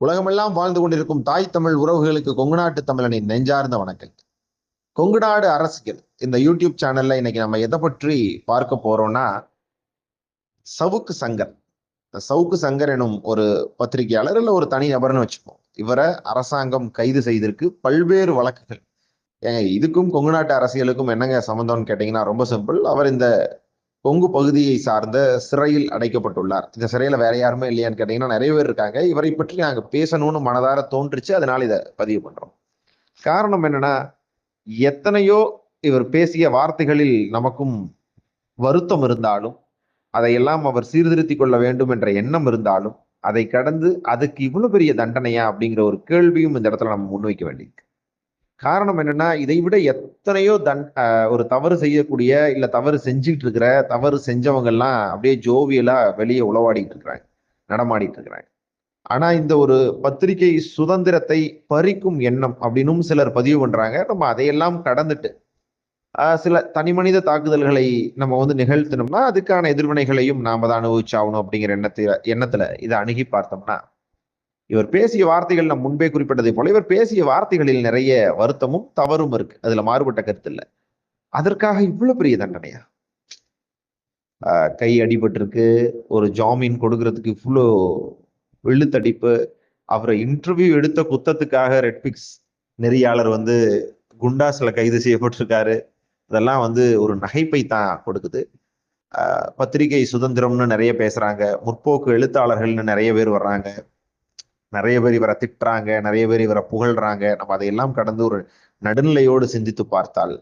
உலகமெல்லாம் வாழ்ந்து கொண்டிருக்கும் தாய் தமிழ் உறவுகளுக்கு கொங்கு நாட்டு தமிழனின் நெஞ்சார்ந்த வணக்கம் கொங்கு நாடு அரசியல். இந்த யூடியூப் சேனல்ல இன்னைக்கு நம்ம எதை பற்றி பார்க்க போறோம்னா சவுக்கு சங்கர். இந்த சவுக்கு சங்கர் எனும் ஒரு பத்திரிகையாளர் இல்ல ஒரு தனி நபர்னு வச்சுப்போம். இவரை அரசாங்கம் கைது செய்திருக்கு. பல்வேறு வழக்குகள். ஏங்க இதுக்கும் கொங்கு நாட்டு அரசியலுக்கும் என்னங்க சம்மந்தம்னு கேட்டீங்கன்னா ரொம்ப சிம்பிள் அவர் இந்த கொங்கு பகுதியை சார்ந்த சிறையில் அடைக்கப்பட்டுள்ளார். இந்த சிறையில வேற யாருமே இல்லையான்னு கேட்டீங்கன்னா நிறைய பேர் இருக்காங்க. இவரை பற்றி நாங்க பேசணும்னு மனதார தோன்றுச்சு. அதனால இதை பதிவு பண்றோம். காரணம் என்னன்னா எத்தனையோ இவர் பேசிய வார்த்தைகளில் நமக்கும் வருத்தம் இருந்தாலும் அதையெல்லாம் அவர் சீர்திருத்தி கொள்ள வேண்டும் என்ற எண்ணம் இருந்தாலும் அதை கடந்து அதுக்கு இவ்வளவு பெரிய தண்டனையா அப்படிங்கிற ஒரு கேள்வியும் இந்த இடத்துல நம்ம முன்வைக்க வேண்டியிருக்கு. காரணம் என்னன்னா இதை விட எத்தனையோ தன் ஒரு தவறு செய்யக்கூடிய இல்ல தவறு செஞ்சுக்கிட்டு இருக்கிற தவறு செஞ்சவங்க எல்லாம் அப்படியே ஜோவியலா வெளியே உளவாடிட்டு இருக்கிறாங்க நடமாடிட்டு இருக்கிறாங்க. ஆனா இந்த ஒரு பத்திரிகை சுதந்திரத்தை பறிக்கும் எண்ணம் அப்படின்னும் சிலர் பதிவு பண்றாங்க. நம்ம அதையெல்லாம் கடந்துட்டு சில தனி மனித தாக்குதல்களை நம்ம வந்து நிகழ்த்தினோம்னா அதுக்கான எதிர்வினைகளையும் நாம தான் அனுபவிச்சாகணும் அப்படிங்கிற எண்ணத்தை எண்ணத்துல இதை அணுகி பார்த்தோம்னா இவர் பேசிய வார்த்தைகள் நான் முன்பே குறிப்பிட்டதை போல இவர் பேசிய வார்த்தைகளில் நிறைய வருத்தமும் தவறும் இருக்கு. அதுல மாறுபட்ட கருத்து இல்லை. அதற்காக இவ்வளவு பெரிய தண்டனையா? ஆஹ் கை அடிபட்டிருக்கு. ஒரு ஜாமீன் கொடுக்கறதுக்கு இவ்வளோ வெள்ளுத்தடிப்பு அவரை இன்டர்வியூ எடுத்த குத்தத்துக்காக ரெட்பிக்ஸ் நெறியாளர் வந்து குண்டாஸ்ல கைது செய்யப்பட்டிருக்காரு. இதெல்லாம் வந்து ஒரு நகைப்பை தான் கொடுக்குது. ஆஹ் பத்திரிகை சுதந்திரம்னு நிறைய பேசுறாங்க. முற்போக்கு எழுத்தாளர்கள்னு நிறைய பேர் வர்றாங்க. நிறைய பேர் இவரை திட்டுறாங்க நிறைய பேர் இவரை புகழ்றாங்க. நம்ம அதையெல்லாம் கடந்து ஒரு நடுநிலையோடு சிந்தித்து பார்த்தால்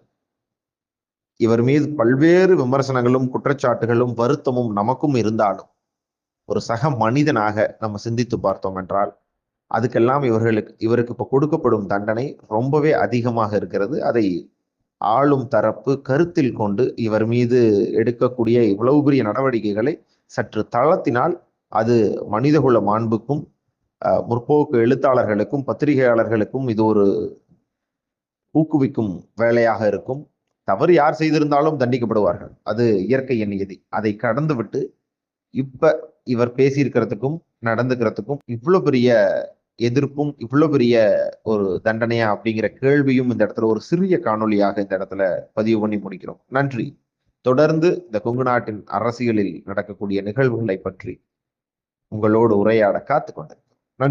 இவர் மீது பல்வேறு விமர்சனங்களும் குற்றச்சாட்டுகளும் வருத்தமும் நமக்கும் இருந்தாலும் ஒரு சக மனிதனாக நம்ம சிந்தித்து பார்த்தோம் என்றால் அதுக்கெல்லாம் இவர்களுக்கு இவருக்கு இப்போ கொடுக்கப்படும் தண்டனை ரொம்பவே அதிகமாக இருக்கிறது. அதை ஆளும் தரப்பு கருத்தில் கொண்டு இவர் மீது எடுக்கக்கூடிய இவ்வளவு பெரிய நடவடிக்கைகளை சற்று தளர்த்தினால் அது மனிதகுல மாண்புக்கும் முற்போக்கு எழுத்தாளர்களுக்கும் பத்திரிகையாளர்களுக்கும் இது ஒரு ஊக்குவிக்கும் வேலையாக இருக்கும். தவறு யார் செய்திருந்தாலும் தண்டிக்கப்படுவார்கள். அது இயற்கையின் நியதி அதை கடந்து விட்டு இப்ப இவர் பேசியிருக்கிறதுக்கும் நடந்துக்கிறதுக்கும் இவ்வளவு பெரிய எதிர்ப்பும் இவ்வளவு பெரிய ஒரு தண்டனையா அப்படிங்கிற கேள்வியும் இந்த இடத்துல ஒரு சிறிய காணொளியாக இந்த இடத்துல பதிவு பண்ணி முடிக்கிறோம். நன்றி. தொடர்ந்து இந்த கொங்கு நாட்டின் அரசியலில் நடக்கக்கூடிய நிகழ்வுகளை பற்றி உங்களோடு உரையாட காத்துக்கொண்டேன்.